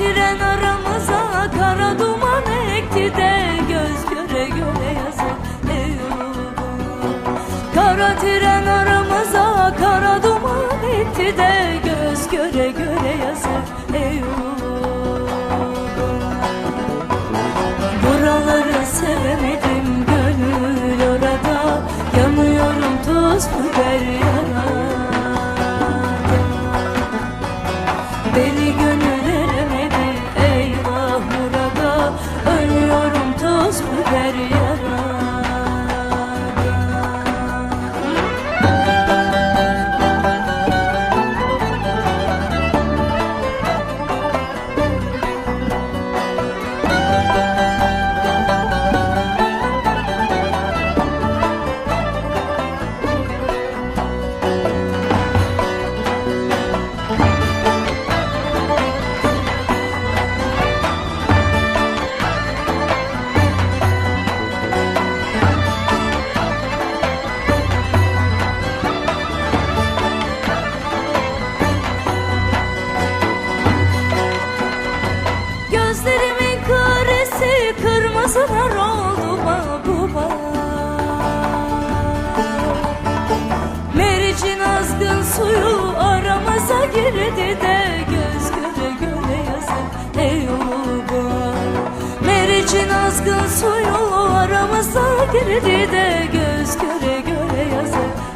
tren aramıza kara duman ekti de göz göre göre yazık Eyvallah Kara tren aramıza kara duman ekti de göz göre göre yazık Eyvallah Buraları sevemedim gönül orada. Yanıyorum toz biber dedi de göz göre göre yazık ey oğlum Meriç'in azgın suyu aramıza girdi de göz göre göre yazık